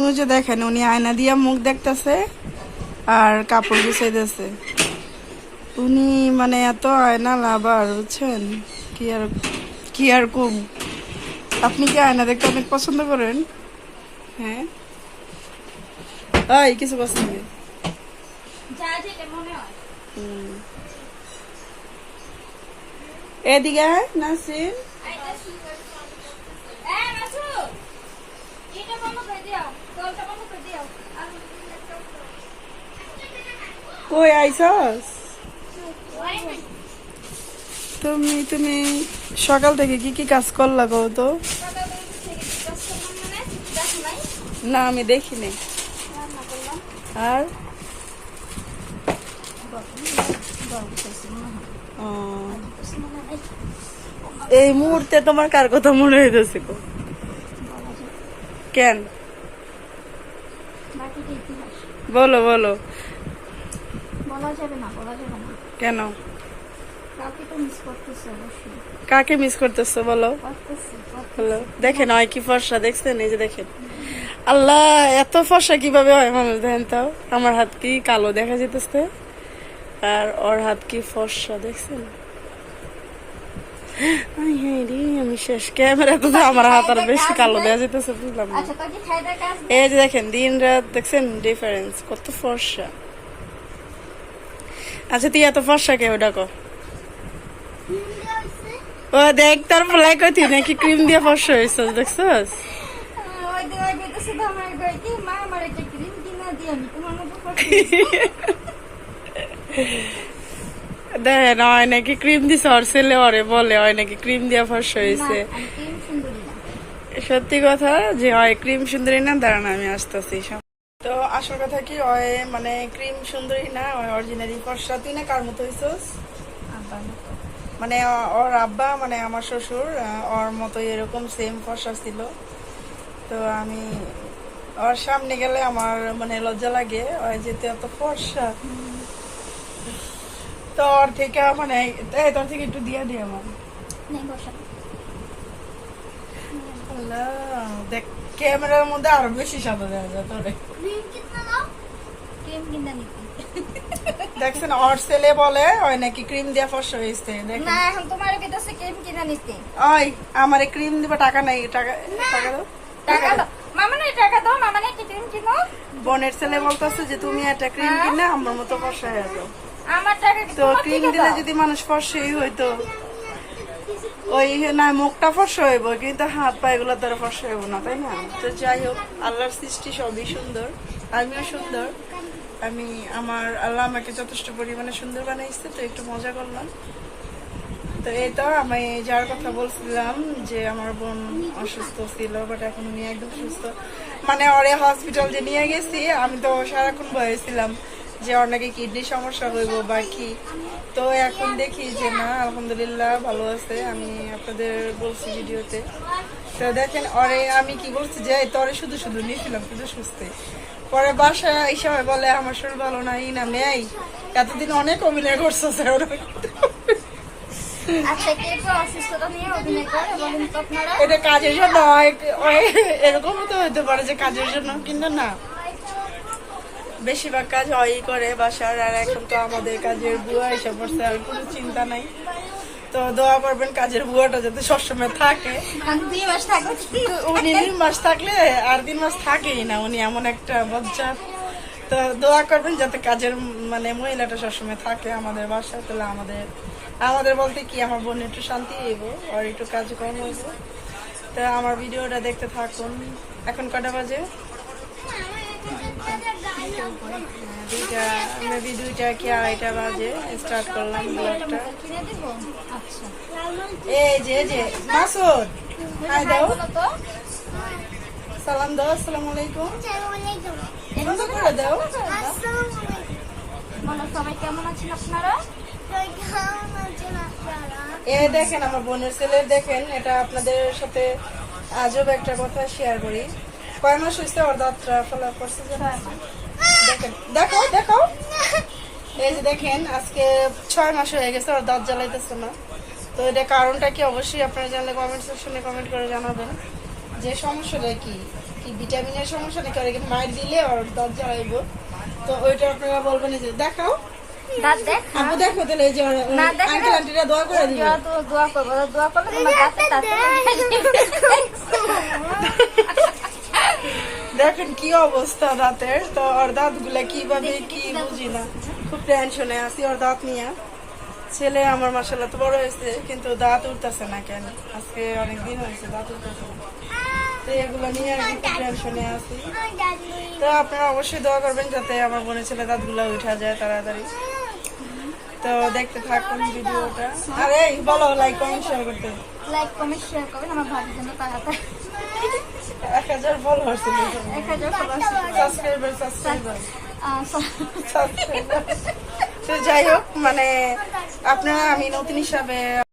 ওই যে দেখেন উনি আয়না দিয়া মুখ দেখতেছে আর কাপড় গুছাইতেছে। উনি মানে এত আয়না লাভার বুঝছেন? কি আর কি আর কম? আপনি কি আয়না দেখতে অনেক পছন্দ করেন? হ্যাঁ? এই কিছু পছন্দ হয়। এদিকে এ মাসু এটা কই আইসস তুমি তুমি সকাল থেকে কি কি কাজ করলা গো তো? না, আমি দেখিনি। আর? এই মুহূর্তে তোমার কার কথা মনে হইতেছে কেন? বলো বলো। বলা যাবে না বলা যাবে না। কেন? কাউকে তো মিস করতেছে কাকে মিস করতেছো বলো? হ্যালো দেখেন হয় কি ফর্সা দেখছেন? এই যে দেখেন। আল্লাহ এত ফর্সা কীভাবে হয় মানুষ? দেখেন তাও আমার হাত কি কালো দেখা যেতেছে আর ওর হাত কি ফর্সা দেখছেন? আমি শেষ ক্যামেরা তো আমার হাত আর বেশি কালো দেখা যেতেছে বুঝলাম আচ্ছা এই যে দেখেন দিন রাত দেখছেন ডিফারেন্স কত ফর্সা। আচ্ছা তুই এত ফর্সা কেউ ডাকো ও দেখ তার ফলাই কইতি নাকি ক্রিম দিয়ে ফর্সা হয়েছে দেখছস? ওই দিন ওই কইতেছে তো আমার কই কি মা আমার একটা ক্রিম কিনা দিয়ে আমি তোমার মতো করতে দেখেন হয় নাকি ক্রিম দিছে ওর ছেলে ওরে বলে হয় নাকি ক্রিম দিয়ে ফর্সা হয়েছে। সত্যি কথা যে হয় ক্রিম সুন্দরী না দাঁড়ান আমি আসতেছি তো আসল কথা কি হয় মানে ক্রিম সুন্দরী না ওই অরিজিনালি ফর্সা তুই না কার মতো হইছস? মানে ওর আব্বা মানে আমার শ্বশুর ওর মতো এরকম সেম ফর্সা ছিল। তো আমি ওর সামনে গেলে আমার মানে লজ্জা লাগে ওই যেতে এত ফর্সা তো ওর থেকে মানে তোর থেকে একটু দিয়া আমার। দেখ ক্যামেরার মধ্যে আরও বেশি সাদা দেখা যায় তোরে। দেখছেন ওর ছেলে বলে ওই নাকি ক্রিম দিয়া ফর্সা হয়েছে না এখন তোমার কইতাছে ক্রিম কিনা নিতে। ওই আমারে ক্রিম দিবা টাকা নাই টাকা টাকা দাও। টাকা দাও। মামা না টাকা দাও মামা না ক্রিম কিনো? বোনের ছেলে বলতেছে যে তুমি একটা ক্রিম হ্যাঁ? কিনে আমার মতো হয়ে যাও। টাকা কি তো তোমার ক্রিম দিলে যদি মানুষ ফর্সাই হইতো ওই না মুখটা ফর্সা হইব কিন্তু হাত পা এগুলো তারা ফর্সা হইব না তাই না? তো যাই হোক আল্লাহর সৃষ্টি সবই সুন্দর আমিও সুন্দর। আমি আমার আল্লাহ আমাকে যথেষ্ট পরিমাণে সুন্দর বানাইছে তো একটু মজা করলাম। তো এই তো আমি যার কথা বলছিলাম যে আমার বোন অসুস্থ ছিল বাট এখন উনি একদম সুস্থ। মানে ওরে হসপিটাল যে নিয়ে গেছি আমি তো সারাক্ষণ ভয়েছিলাম যে ওর নাকি কিডনি সমস্যা হইব বা কি। তো এখন দেখি যে না আলহামদুলিল্লাহ ভালো আছে। আমি আপনাদের বলছি ভিডিওতে। তো দেখেন অরে আমি কি বলছি যে তোরে শুধু শুধু নিয়েছিলাম শুধু সুস্থ। পরে বাসায় এই সময় বলে আমার শরীর ভালো নাই না নেই। এতদিন অনেক অভিনয় করছ আচ্ছা এটা কাজের জন্য এরকমও তো হতে পারে যে কাজের জন্য কিন্তু না। বেশিরভাগ কাজ হয়ই করে বাসার আর এখন তো আমাদের কাজের বুয়া এসে পড়ছে আর কোনো চিন্তা নাই। তো দোয়া করবেন কাজের বুয়াটা যাতে সবসময় থাকে। উনি তিন মাস থাকলে আর তিন মাস থাকেই না উনি এমন একটা বজ্জা তো দোয়া করবেন যাতে কাজের মানে মহিলাটা সবসময় থাকে আমাদের বাসায় তাহলে আমাদের আমাদের বলতে কি আমার বোন একটু শান্তি হইব আর একটু কাজকর্ম হইব। তো আমার ভিডিওটা দেখতে থাকুন। এখন কটা বাজে? মেবি দুইটা বাজে স্টার্ট করলাম এই দাও। সালাম দাও আলাইকুম। দাও। কেমন দেখেন আমার বোনের ছেলে, দেখেন, এটা আপনাদের সাথে আজব একটা কথা শেয়ার করি। কয় মাস হয়েছে ওর দাঁতটা ফলা করছে দেখেন দেখো দেখো এই যে দেখেন আজকে ছয় মাস হয়ে গেছে ওর দাঁত জ্বালাইতেছে না তো এটা কারণটা কি অবশ্যই আপনারা জানলে কমেন্ট সেকশনে কমেন্ট করে জানাবেন যে সমস্যাটা কি কি ভিটামিনের সমস্যা নাকি আর এখানে মায়ের দিলে ওর দাঁত জ্বালাইব তো ওইটা আপনারা বলবেন যে দেখাও দাঁত দেখ আপু দেখো তাহলে এই যে আঙ্কেল আন্টিরা দোয়া করে দিবে দোয়া করব দোয়া করলে তোমার দাঁতে দাঁতে দেখেন কি অবস্থা দাঁতের তো ওর দাঁতগুলা কীভাবে কি বুঝি না। খুব টেনশনে আছি ওর দাঁত নিয়ে। ছেলে আমার মাসাল্লাহ তো বড় হয়েছে কিন্তু দাঁত উঠতেছে না কেন? আজকে অনেক দিন হয়েছে দাঁত উঠতেছে তো এগুলো নিয়ে আর কি টেনশনে আছি। তো আপনারা অবশ্যই দোয়া করবেন যাতে আমার বোনের ছেলে দাঁতগুলো উঠা যায় তাড়াতাড়ি। তো দেখতে থাকুন ভিডিওটা। আরে বলো লাইক কমেন্ট শেয়ার করতে। লাইক কমেন্ট শেয়ার করবেন আমার ভাবির জন্য তাড়াতাড়ি। এক হাজার ফলোয়ার ছিল এক হাজার সাবস্ক্রাইবার তো যাই হোক মানে আপনারা আমি নতুন হিসাবে